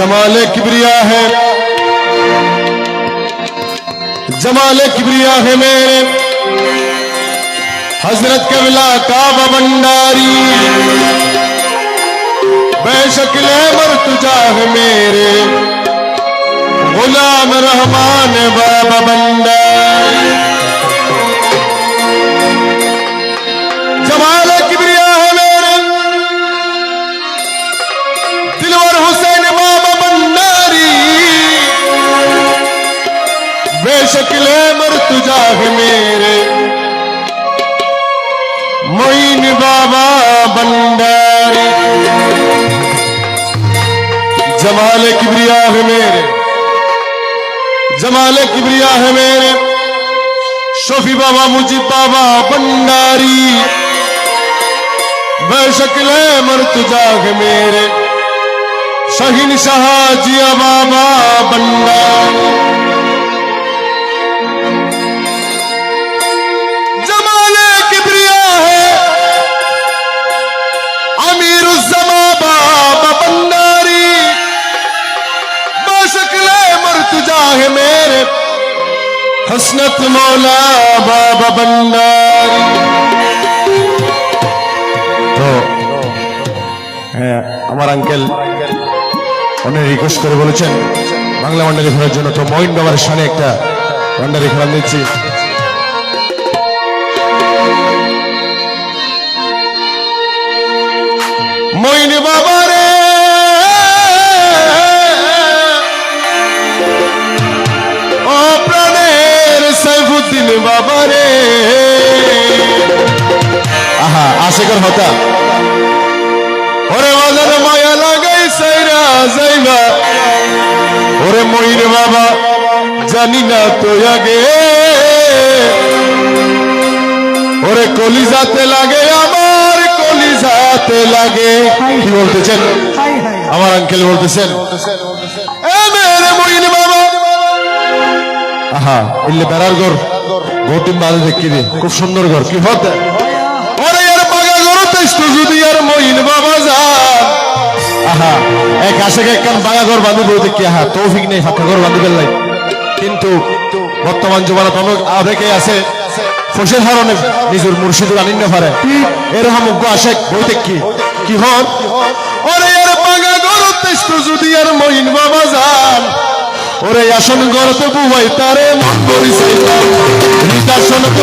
जमाल किबरिया है। जमाल किबरिया है मेरे। हज़रत कबला काबा भंडारी। बेशकल मर तुझा है मेरे। गुलाम रहमान बाबा भंडारी। मोइन बाबा भंडारी जमाल किबरिया है मेरे। जमाल किबरिया है मेरे। शफी बाबा, मुजीब बाबा भंडारी बेशकल मर तुझा है मेरे। शहीन शाह जिया बाबा भंडारी मर तुझा है मेरे हसनत मौला बाबा भंडारी তো হ্যাঁ আমার আঙ্কেল অনেক রিকোয়েস্ট করে বলেছেন বাংলা মন্ডলী খেলার জন্য তো মহিন বাবার সামনে একটা মন্ডলী খেলা দিচ্ছি যাইবা ওরে মইন বাবা জানি না তো আগে। ওরে কলিজাতে লাগে আমার কলিজাতে লাগে। কি বলতেছেন? আমার আঙ্কেল বলতেছেন বাবা। আহা বেড়ার ঘর। গৌতিম বাজে দেখি খুব সুন্দর ঘর কি হতে এক একখান বাগা ঘর বাঁধি বই দেখি তৌফিক নেই ফাঁকা ঘর বাঁধি ফেললাই কিন্তু বর্তমান জমানা অনেক আবেগে আছে। ফসের হারণে নিজের মুর্শিদুর আনিন্য পারে এরকম উগ্র আশেক বই দেখি কি হন? ওরে এর বাগা ঘর তেষ্ট যদি আর মইন বাবা যান, ওরে আসন গড়তে বুবাই তারে মন করি চাইতাম রিতাসন তো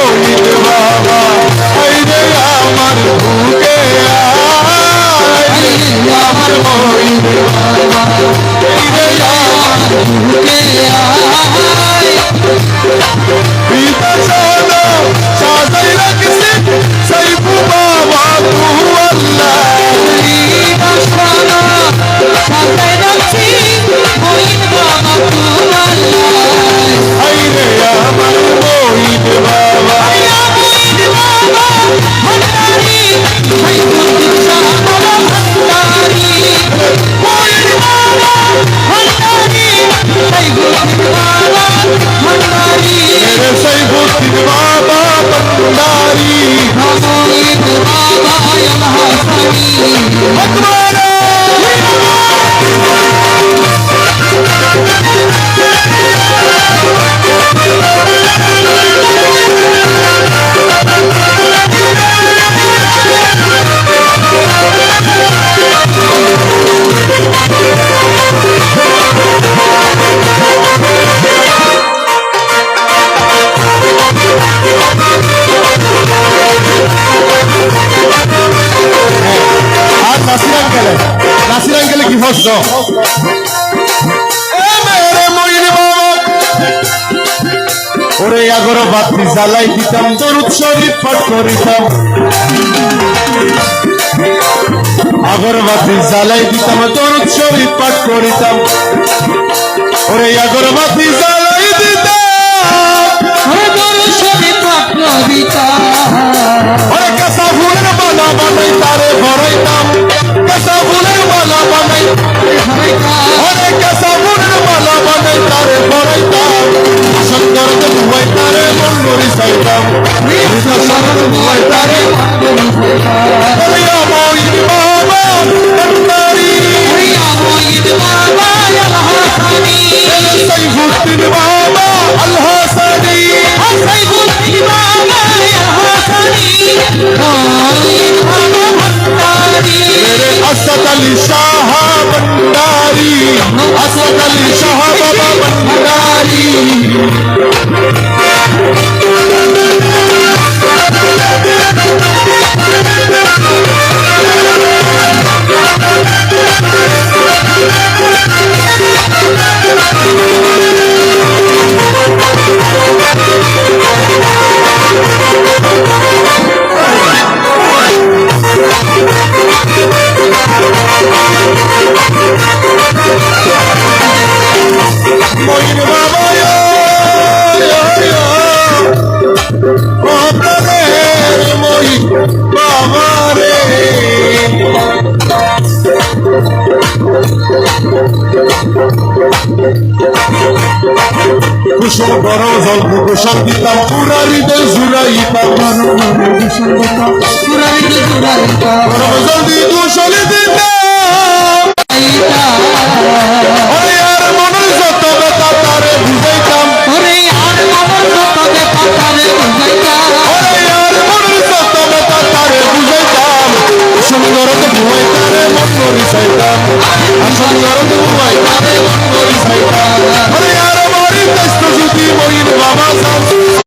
আকবর আর go. ওরে আগরো বাতি জ্বালাই দিতাম, দরুদ শরীফ পাঠ করিতাম। আগরবাতি জ্বালাই দিতাম, দরুদ শরীফ পাঠ করিতাম। ওরে আগরবাতি জ্বালাই sua delícia. বিশাল বড় জল্প কোষাল দিতাম পুরারিতে জুড়াইতাম পুরারিতে জুড়াইতাম জলদি কুশলে দিতাম